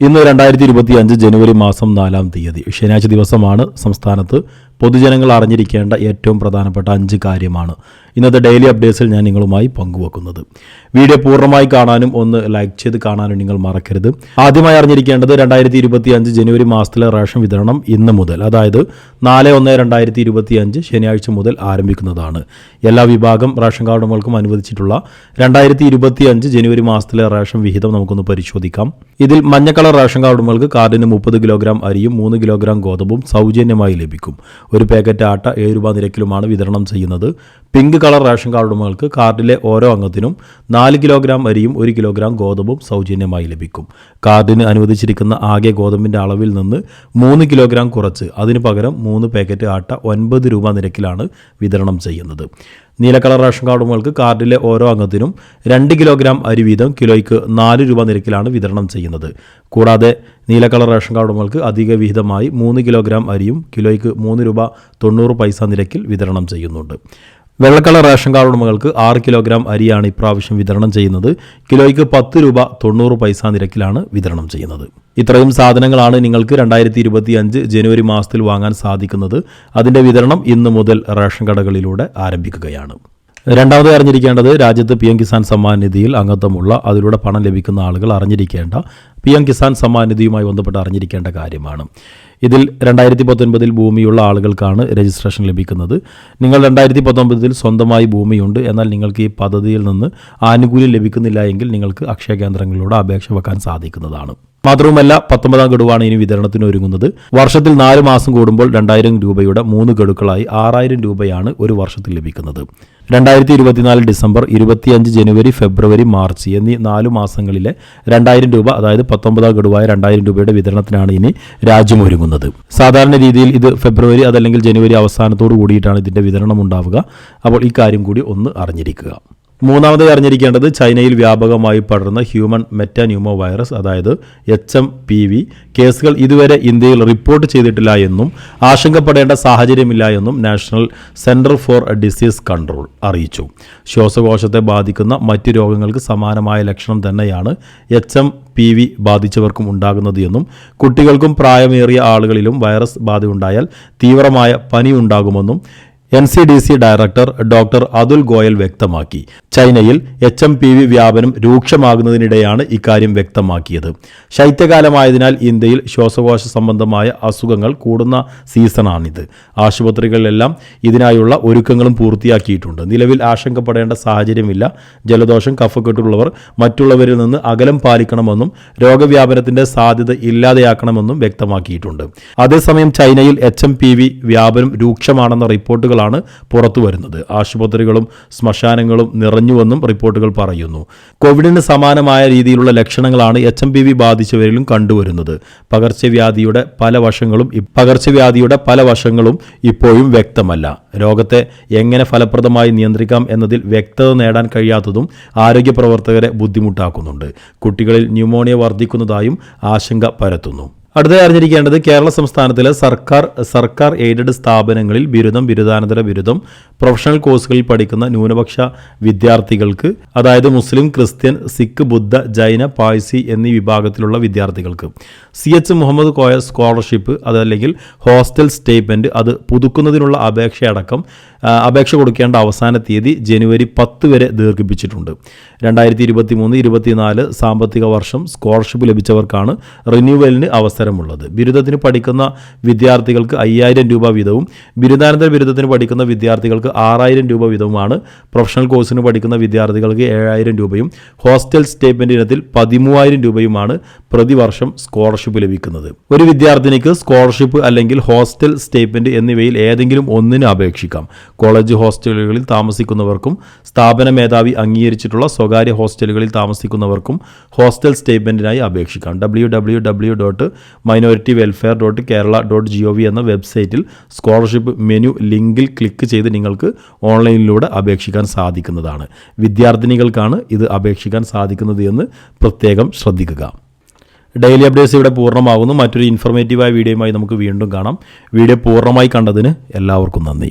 ഇന്ന് രണ്ടായിരത്തി ഇരുപത്തി അഞ്ച് ജനുവരി മാസം നാലാം തീയതി. ശനിയാഴ്ച ദിവസമാണ് സംസ്ഥാനത്ത് പൊതുജനങ്ങൾ അറിഞ്ഞിരിക്കേണ്ട ഏറ്റവും പ്രധാനപ്പെട്ട അഞ്ച് കാര്യമാണ്. ഇന്നത്തെ ഡെയിലി അപ്ഡേറ്റ്സിൽ ഞാൻ നിങ്ങളുമായി പങ്കുവെക്കുന്നത്. വീഡിയോ പൂർണമായി കാണാനും ഒന്ന് ലൈക്ക് ചെയ്ത് കാണാനും നിങ്ങൾ മറക്കരുത്. ആദ്യമായി അറിഞ്ഞിരിക്കേണ്ടത് രണ്ടായിരത്തി ഇരുപത്തി അഞ്ച് ജനുവരി മാസത്തിലെ റേഷൻ വിതരണം ഇന്ന് മുതൽ അതായത് നാല് ഒന്ന് രണ്ടായിരത്തി ഇരുപത്തി അഞ്ച് ശനിയാഴ്ച മുതൽ ആരംഭിക്കുന്നതാണ്. എല്ലാ വിഭാഗം റേഷൻ കാർഡുകൾക്കും അനുവദിച്ചിട്ടുള്ള രണ്ടായിരത്തി ഇരുപത്തി അഞ്ച് ജനുവരി മാസത്തിലെ റേഷൻ വിഹിതം നമുക്കൊന്ന് പരിശോധിക്കാം. ഇതിൽ മഞ്ഞ കളർ റേഷൻ കാർഡുകൾക്ക് കാർഡിന് മുപ്പത് കിലോഗ്രാം അരിയും മൂന്ന് കിലോഗ്രാം ഗോതമ്പും സൗജന്യമായി ലഭിക്കും. ഒരു പാക്കറ്റ് ആട്ട ഏഴ് രൂപ നിരക്കിലുമാണ് വിതരണം ചെയ്യുന്നത്. പിങ്ക് കളർ റേഷൻ കാർഡ് ഉടമകൾക്ക് കാർഡിലെ ഓരോ അംഗത്തിനും നാല് കിലോഗ്രാം അരിയും ഒരു കിലോഗ്രാം ഗോതമ്പും സൗജന്യമായി ലഭിക്കും. കാർഡിന് അനുവദിച്ചിരിക്കുന്ന ആകെ ഗോതമ്പിന്റെ അളവിൽ നിന്ന് മൂന്ന് കിലോഗ്രാം കുറച്ച് അതിനു പകരം മൂന്ന് പാക്കറ്റ് ആട്ട ഒൻപത് രൂപ നിരക്കിലാണ് വിതരണം ചെയ്യുന്നത്. നീല കളർ റേഷൻ കാർഡ് ഉടമകൾക്ക് കാർഡിലെ ഓരോ അംഗത്തിനും രണ്ട് കിലോഗ്രാം അരി വീതം കിലോയ്ക്ക് നാല് രൂപ നിരക്കിലാണ് വിതരണം ചെയ്യുന്നത്. കൂടാതെ നീല കളർ റേഷൻ കാർഡുകൾക്ക് അധിക വിഹിതമായി മൂന്ന് കിലോഗ്രാം അരിയും കിലോയ്ക്ക് മൂന്ന് രൂപ തൊണ്ണൂറ് പൈസ നിരക്കിൽ വിതരണം ചെയ്യുന്നുണ്ട്. വെള്ളക്കളർ റേഷൻ കാർഡ് ഉടമകൾക്ക് ആറ് കിലോഗ്രാം അരിയാണ് ഇപ്രാവശ്യം വിതരണം ചെയ്യുന്നത്. കിലോയ്ക്ക് പത്ത് രൂപ തൊണ്ണൂറ് പൈസ നിരക്കിലാണ് വിതരണം ചെയ്യുന്നത്. ഇത്രയും സാധനങ്ങളാണ് നിങ്ങൾക്ക് രണ്ടായിരത്തി ഇരുപത്തി അഞ്ച് ജനുവരി മാസത്തിൽ വാങ്ങാൻ സാധിക്കുന്നത്. അതിന്റെ വിതരണം ഇന്ന് മുതൽ റേഷൻ കടകളിലൂടെ ആരംഭിക്കുകയാണ്. രണ്ടാമത് അറിഞ്ഞിരിക്കേണ്ടത് രാജ്യത്ത് പി എം കിസാൻ സമ്മാൻ നിധിയിൽ അംഗത്വമുള്ള അതിലൂടെ പണം ലഭിക്കുന്ന ആളുകൾ അറിഞ്ഞിരിക്കേണ്ട പി എം കിസാൻ സമ്മാൻ നിധിയുമായി ബന്ധപ്പെട്ട് അറിഞ്ഞിരിക്കേണ്ട കാര്യമാണ്. ഇതിൽ രണ്ടായിരത്തി പത്തൊൻപതിൽ ഭൂമിയുള്ള ആളുകൾക്കാണ് രജിസ്ട്രേഷൻ ലഭിക്കുന്നത്. നിങ്ങൾ രണ്ടായിരത്തി പത്തൊൻപതിൽ സ്വന്തമായി ഭൂമിയുണ്ട്. എന്നാൽ നിങ്ങൾക്ക് ഈ പദ്ധതിയിൽ നിന്ന് ആനുകൂല്യം ലഭിക്കുന്നില്ല എങ്കിൽ നിങ്ങൾക്ക് അക്ഷയ കേന്ദ്രങ്ങളിലൂടെ അപേക്ഷ വെക്കാൻ സാധിക്കുന്നതാണ്. മാത്രവുമല്ല പത്തൊമ്പതാം ഗഡുവാണ് ഇനി വിതരണത്തിന് ഒരുങ്ങുന്നത്. വർഷത്തിൽ നാല് മാസം കൂടുമ്പോൾ രണ്ടായിരം രൂപയുടെ മൂന്ന് ഗഡുക്കളായി ആറായിരം രൂപയാണ് ഒരു വർഷത്തിൽ ലഭിക്കുന്നത്. രണ്ടായിരത്തി ഇരുപത്തിനാല് ഡിസംബർ ഇരുപത്തിയഞ്ച് ജനുവരി ഫെബ്രുവരി മാർച്ച് എന്നീ നാല് മാസങ്ങളിലെ രണ്ടായിരം രൂപ അതായത് പത്തൊമ്പതാം ഗഡുവായ രണ്ടായിരം രൂപയുടെ വിതരണത്തിനാണ് ഇനി രാജ്യം ഒരുങ്ങുന്നത്. സാധാരണ രീതിയിൽ ഇത് ഫെബ്രുവരി അതല്ലെങ്കിൽ ജനുവരി അവസാനത്തോടു കൂടിയിട്ടാണ് ഇതിന്റെ വിതരണം ഉണ്ടാവുക അപ്പോൾ ഈ കാര്യം കൂടി ഒന്ന് അറിഞ്ഞിരിക്കുക. മൂന്നാമതായി അറിഞ്ഞിരിക്കേണ്ടത് ചൈനയിൽ വ്യാപകമായി പടർന്ന ഹ്യൂമൻ മെറ്റാന്യൂമോ വൈറസ് അതായത് എച്ച് എം പി വി. കേസുകൾ ഇതുവരെ ഇന്ത്യയിൽ റിപ്പോർട്ട് ചെയ്തിട്ടില്ല എന്നും ആശങ്കപ്പെടേണ്ട സാഹചര്യമില്ല എന്നും National Centre for Disease Control അറിയിച്ചു. ശ്വാസകോശത്തെ ബാധിക്കുന്ന മറ്റ് രോഗങ്ങൾക്ക് സമാനമായ ലക്ഷണം തന്നെയാണ് എച്ച് എം പി വി ബാധിച്ചവർക്കും ഉണ്ടാകുന്നത് എന്നും കുട്ടികൾക്കും പ്രായമേറിയ ആളുകളിലും വൈറസ് ബാധയുണ്ടായാൽ തീവ്രമായ പനി ഉണ്ടാകുമെന്നും N C D C director doctor Atul Goyal വ്യക്തമാക്കി. ചൈനയിൽ എച്ച് എം പി വി വ്യാപനം രൂക്ഷമാകുന്നതിനിടെയാണ് ഇക്കാര്യം വ്യക്തമാക്കിയത്. ശൈത്യകാലമായതിനാൽ ഇന്ത്യയിൽ ശ്വാസകോശ സംബന്ധമായ അസുഖങ്ങൾ കൂടുന്ന സീസണാണിത്. ആശുപത്രികളിലെല്ലാം ഇതിനായുള്ള ഒരുക്കങ്ങളും പൂർത്തിയാക്കിയിട്ടുണ്ട്. നിലവിൽ ആശങ്കപ്പെടേണ്ട സാഹചര്യമില്ല. ജലദോഷം കഫക്കെട്ടുള്ളവർ മറ്റുള്ളവരിൽ നിന്ന് അകലം പാലിക്കണമെന്നും രോഗവ്യാപനത്തിന്റെ സാധ്യത ഇല്ലാതെയാക്കണമെന്നും വ്യക്തമാക്കിയിട്ടുണ്ട്. അതേസമയം ചൈനയിൽ എച്ച് എം പി വി വ്യാപനം രൂക്ഷമാണെന്ന റിപ്പോർട്ടുകളാണ് പുറത്തുവരുന്നത്. ആശുപത്രികളും ശ്മശാനങ്ങളും നിറഞ്ഞുവെന്നും റിപ്പോർട്ടുകൾ പറയുന്നു. കോവിഡിന് സമാനമായ രീതിയിലുള്ള ലക്ഷണങ്ങളാണ് എച്ച് എം പി വി ബാധിച്ചവരിലും കണ്ടുവരുന്നത്. പകർച്ചവ്യാധിയുടെ പല വശങ്ങളും പകർച്ചവ്യാധിയുടെ പല വശങ്ങളും ഇപ്പോഴും വ്യക്തമല്ല. രോഗത്തെ എങ്ങനെ ഫലപ്രദമായി നിയന്ത്രിക്കാം എന്നതിൽ വ്യക്തത നേടാൻ കഴിയാത്തതും ആരോഗ്യ പ്രവർത്തകരെ ബുദ്ധിമുട്ടാക്കുന്നുണ്ട്. കുട്ടികളിൽ ന്യൂമോണിയ വർദ്ധിക്കുന്നതായും ആശങ്ക പരത്തുന്നു. അടുത്തതായി അറിഞ്ഞിരിക്കേണ്ടത് കേരള സംസ്ഥാനത്തിലെ സർക്കാർ സർക്കാർ എയ്ഡഡ് സ്ഥാപനങ്ങളിൽ ബിരുദം ബിരുദാനന്തര ബിരുദം പ്രൊഫഷണൽ കോഴ്സുകളിൽ പഠിക്കുന്ന ന്യൂനപക്ഷ വിദ്യാർത്ഥികൾക്ക് അതായത് മുസ്ലിം ക്രിസ്ത്യൻ സിഖ് ബുദ്ധ ജൈന പായ്സി എന്നീ വിഭാഗത്തിലുള്ള വിദ്യാർത്ഥികൾക്ക്. C H Muhammad Koya scholarship അതല്ലെങ്കിൽ ഹോസ്റ്റൽ സ്റ്റേറ്റ്മെന്റ് അത് പുതുക്കുന്നതിനുള്ള അപേക്ഷയടക്കം അപേക്ഷ കൊടുക്കേണ്ട അവസാന തീയതി ജനുവരി പത്ത് വരെ ദീർഘിപ്പിച്ചിട്ടുണ്ട്. രണ്ടായിരത്തി ഇരുപത്തി മൂന്ന് ഇരുപത്തിനാല് സാമ്പത്തിക വർഷം സ്കോളർഷിപ്പ് ലഭിച്ചവർക്കാണ് റിന്യൂവലിന് അവസരമുള്ളത്. ബിരുദത്തിന് പഠിക്കുന്ന വിദ്യാർത്ഥികൾക്ക് അയ്യായിരം രൂപ വീതവും ബിരുദാനന്തര ബിരുദത്തിന് പഠിക്കുന്ന വിദ്യാർത്ഥികൾക്ക് ആറായിരം രൂപ വീതവുമാണ്. പ്രൊഫഷണൽ കോഴ്സിന് പഠിക്കുന്ന വിദ്യാർത്ഥികൾക്ക് ഏഴായിരം രൂപയും ഹോസ്റ്റൽ സ്റ്റേറ്റ്മെന്റ് ഇനത്തിൽ പതിമൂവായിരം രൂപയുമാണ് പ്രതിവർഷം സ്കോളർഷിപ്പ് ലഭിക്കുന്നത്. ഒരു വിദ്യാർത്ഥിനിക്ക് സ്കോളർഷിപ്പ് അല്ലെങ്കിൽ ഹോസ്റ്റൽ സ്റ്റേറ്റ്മെന്റ് എന്നിവയിൽ ഏതെങ്കിലും ഒന്നിന് അപേക്ഷിക്കാം. കോളേജ് ഹോസ്റ്റലുകളിൽ താമസിക്കുന്നവർക്കും സ്ഥാപന മേധാവി അംഗീകരിച്ചിട്ടുള്ള സ്വകാര്യ ഹോസ്റ്റലുകളിൽ താമസിക്കുന്നവർക്കും ഹോസ്റ്റൽ സ്റ്റേറ്റ്മെന്റിനായി അപേക്ഷിക്കാം. W W W dot minority welfare dot Kerala dot G O V എന്ന വെബ്സൈറ്റിൽ സ്കോളർഷിപ്പ് മെനു ലിങ്കിൽ ക്ലിക്ക് ചെയ്ത് നിങ്ങൾക്ക് ഓൺലൈനിലൂടെ അപേക്ഷിക്കാൻ സാധിക്കുന്നതാണ്. വിദ്യാർത്ഥിനികൾക്കാണ് ഇത് അപേക്ഷിക്കാൻ സാധിക്കുന്നത് എന്ന് പ്രത്യേകം ശ്രദ്ധിക്കുക. ഡെയിലി അപ്ഡേറ്റ്സ് ഇവിടെ പൂർണമാകുന്നു. മറ്റൊരു ഇൻഫോർമേറ്റീവായ വീഡിയോയുമായി നമുക്ക് വീണ്ടും കാണാം. വീഡിയോ പൂർണമായി കണ്ടതിന് എല്ലാവർക്കും നന്ദി.